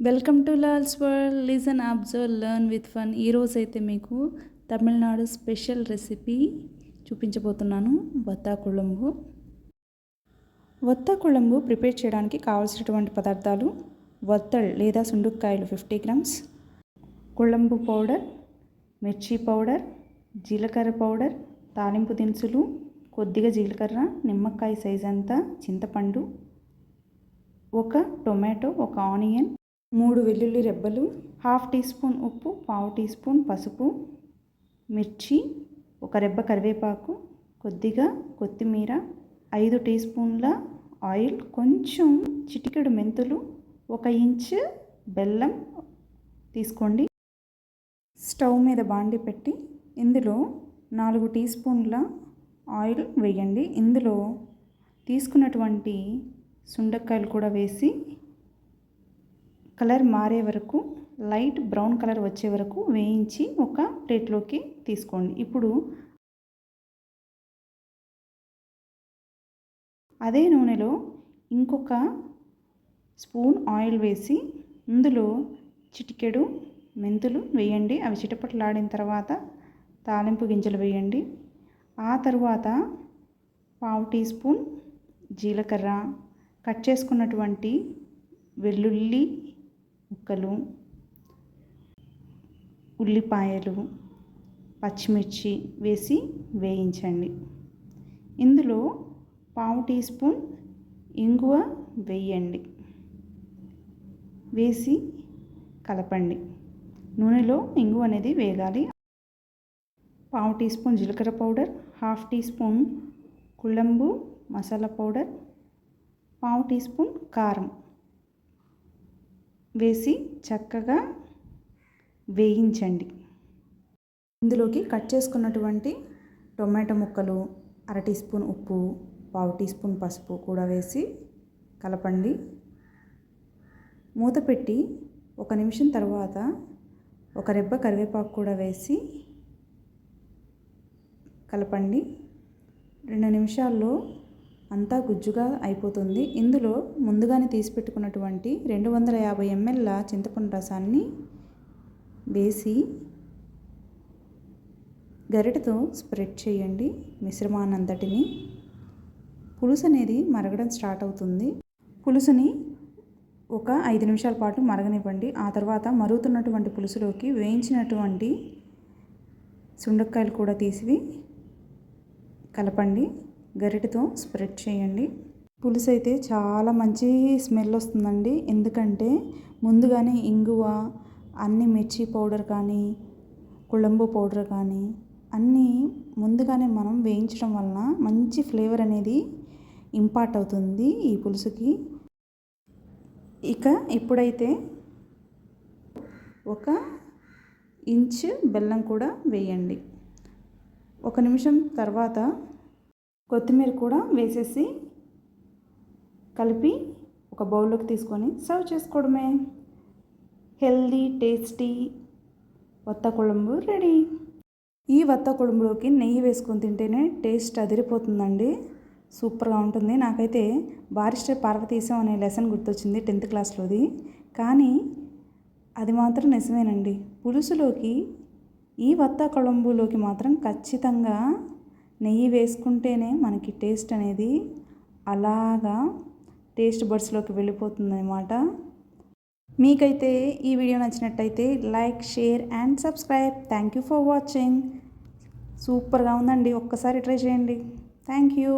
Welcome to Lal's world listen observe learn with fun ఈరోజు అయితే మీకు తమిళనాడు స్పెషల్ రెసిపీ చూపించబోతున్నాను. వత్తా కుళంబు వత్తా కుళంబు ప్రిపేర్ చేయడానికి కావాల్సినటువంటి పదార్థాలు వత్తల్ లేదా సుండుక్కాయలు ఫిఫ్టీ గ్రామ్స్ కుళంబు పౌడర్ మిర్చి పౌడర్ జీలకర్ర పౌడర్ తాలింపు దినుసులు కొద్దిగా జీలకర్ర నిమ్మకాయ సైజ్ అంతా చింతపండు ఒక టొమాటో ఒక ఆనియన్ మూడు వెల్లుల్లి రెబ్బలు హాఫ్ టీ స్పూన్ ఉప్పు పావు టీ స్పూన్ పసుపు మిర్చి ఒక రెబ్బ కరివేపాకు కొద్దిగా కొత్తిమీర ఐదు టీ స్పూన్ల ఆయిల్ కొంచెం చిటికెడు మెంతులు ఒక ఇంచ్ బెల్లం తీసుకోండి. స్టవ్ మీద బాండి పెట్టి ఇందులో నాలుగు టీ స్పూన్ల ఆయిల్ వేయండి. ఇందులో తీసుకున్నటువంటి సుండకాయలు కూడా వేసి కలర్ మారే వరకు లైట్ బ్రౌన్ కలర్ వచ్చే వరకు వేయించి ఒక ప్లేట్లోకి తీసుకోండి. ఇప్పుడు అదే నూనెలో ఇంకొక స్పూన్ ఆయిల్ వేసి ఇందులో చిటికెడు మెంతులు వేయండి. అవి చిటపటలాడిన తర్వాత తాలింపు గింజలు వేయండి. ఆ తర్వాత పావు టీ స్పూన్ జీలకర్ర. కట్ చేసుకున్నటువంటి వెల్లుల్లి ముక్కలు ఉల్లిపాయలు పచ్చిమిర్చి వేసి వేయించండి. ఇందులో పావు టీ స్పూన్ ఇంగువ వేయండి. వేసి కలపండి. నూనెలో ఇంగువ అనేది వేగాలి. పావు టీ స్పూన్ జీలకర్ర powder half teaspoon kuzhambu masala powder పావు టీ స్పూన్ కారం. వేసి చక్కగా వేయించండి. ఇందులోకి కట్ చేసుకున్నటువంటి టొమాటో ముక్కలు అర టీ స్పూన్ ఉప్పు పావు టీ స్పూన్ పసుపు కూడా వేసి కలపండి. మూత పెట్టి ఒక నిమిషం తర్వాత ఒక రెబ్బ కరివేపాకు కూడా వేసి కలపండి. రెండు నిమిషాల్లో అంతా గుజ్జుగా అయిపోతుంది. ఇందులో ముందుగానే తీసి పెట్టుకున్నటువంటి రెండు వందల యాభై ఎంఎల్ల చింతపండు రసాన్ని వేసి గరిటతో స్ప్రెడ్ చేయండి మిశ్రమాన్నంతటిని. పులుసు అనేది మరగడం స్టార్ట్ అవుతుంది. పులుసుని ఒక ఐదు నిమిషాల పాటు మరగనివ్వండి. ఆ తర్వాత మరుగుతున్నటువంటి పులుసులోకి వేయించినటువంటి సుండక్కాయలు కూడా తీసి కలపండి. గరిటతో స్ప్రెడ్ చేయండి. పులుసు అయితే చాలా మంచి స్మెల్ వస్తుందండి. ఎందుకంటే ముందుగానే ఇంగువ అన్ని మిర్చి పౌడర్ కానీ కుళంబు పౌడర్ కానీ అన్నీ ముందుగానే మనం వేయించడం వలన మంచి ఫ్లేవర్ అనేది ఇంపార్ట్ అవుతుంది ఈ పులుసుకి. ఇక ఇప్పుడైతే ఒక ఇంచ్ బెల్లం కూడా వేయండి. ఒక నిమిషం తర్వాత కొత్తిమీర కూడా వేసేసి కలిపి ఒక బౌల్లోకి తీసుకొని సర్వ్ చేసుకోవడమే. హెల్దీ టేస్టీ వత్త కుళంబు రెడీ. ఈ వత్త కుళంబులోకి నెయ్యి వేసుకొని తింటేనే టేస్ట్ అదిరిపోతుందండి. సూపర్గా ఉంటుంది. నాకైతే బారిస్టర్ పార్వతీశం అనే లెసన్ గుర్తొచ్చింది టెన్త్ క్లాస్లోది. కానీ అది మాత్రం నిజమేనండి. పులుసులోకి ఈ వత్త కొళంబులోకి మాత్రం ఖచ్చితంగా నెయ్యి వేసుకుంటేనే మనకి టేస్ట్ అనేది అలాగా టేస్ట్ బడ్స్లోకి వెళ్ళిపోతుంది అనమాట మీకైతే ఈ వీడియో నచ్చినట్టయితే like share and subscribe. Thank you for watching. సూపర్గా ఉందండి. ఒక్కసారి ట్రై చేయండి. Thank you.